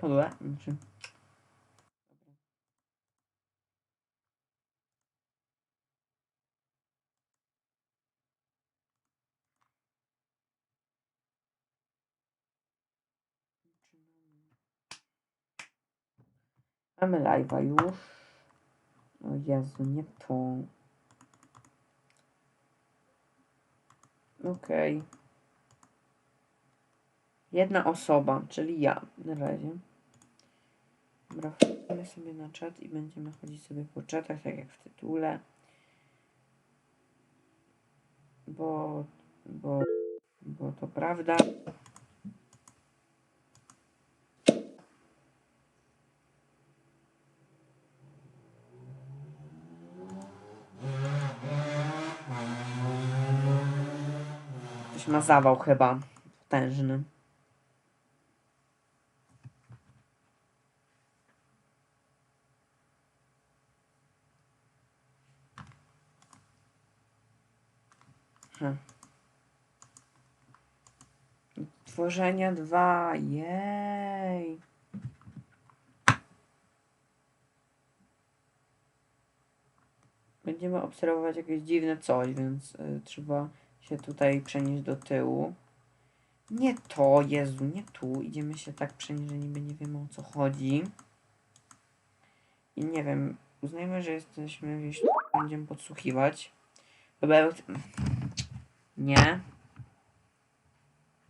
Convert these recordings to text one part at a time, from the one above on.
Kogo? Znaczy... Mamy live'a już. O Jezu, nie to. Okej. Jedna osoba, czyli ja na razie. Dobra, wchodzimy sobie na czat i będziemy chodzić sobie po czatach, tak jak w tytule. Bo, bo, bo to prawda. Ktoś ma zawał chyba potężny. Tworzenie dwa, jej. Będziemy obserwować jakieś dziwne coś, więc y, trzeba się tutaj przenieść do tyłu. Nie to, Jezu, nie tu. Idziemy się tak przenieść, że niby nie wiemy o co chodzi. I nie wiem, uznajmy, że jesteśmy gdzieś będziemy podsłuchiwać. Dobra, Nie.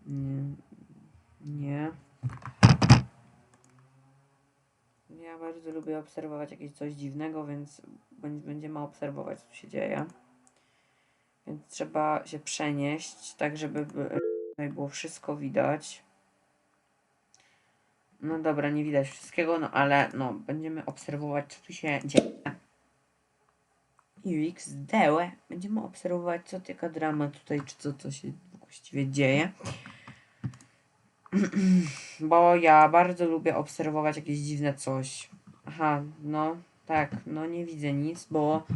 Nie. Nie. Ja bardzo lubię obserwować jakieś coś dziwnego, więc bę- będziemy obserwować, co się dzieje. Więc trzeba się przenieść, tak żeby było wszystko widać. No dobra, nie widać wszystkiego, no ale no, będziemy obserwować, co tu się dzieje. UXD, będziemy obserwować, co taka drama tutaj, czy co to się właściwie dzieje. Bo ja bardzo lubię obserwować jakieś dziwne coś. Aha, no tak, no nie widzę nic, bo,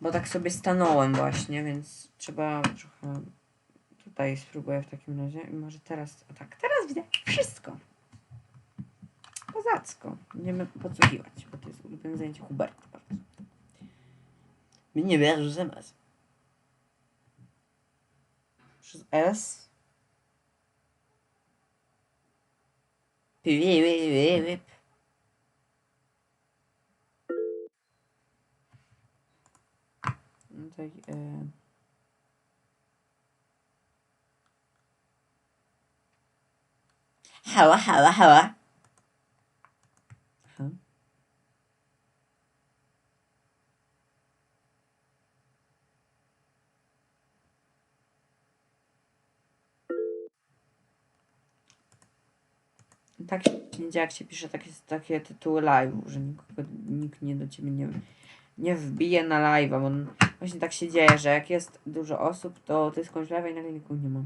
bo tak sobie stanąłem właśnie, więc trzeba trochę tutaj spróbuję w takim razie. I może teraz, o tak, teraz widzę wszystko. Kozacko. Będziemy podsłuchiwać, bo to jest ulubione zajęcie Huberta Mini vers je sais pas. S. Puis oui, oui, oui, oui. حوا حوا حوا Tak się nie dzieje, jak się pisze takie, takie tytuły live'u, że nikogo, nikt nie do ciebie nie, nie wbije na live'a, bo właśnie tak się dzieje, że jak jest dużo osób, to ty skończysz live'a i nagle nikogo nie ma.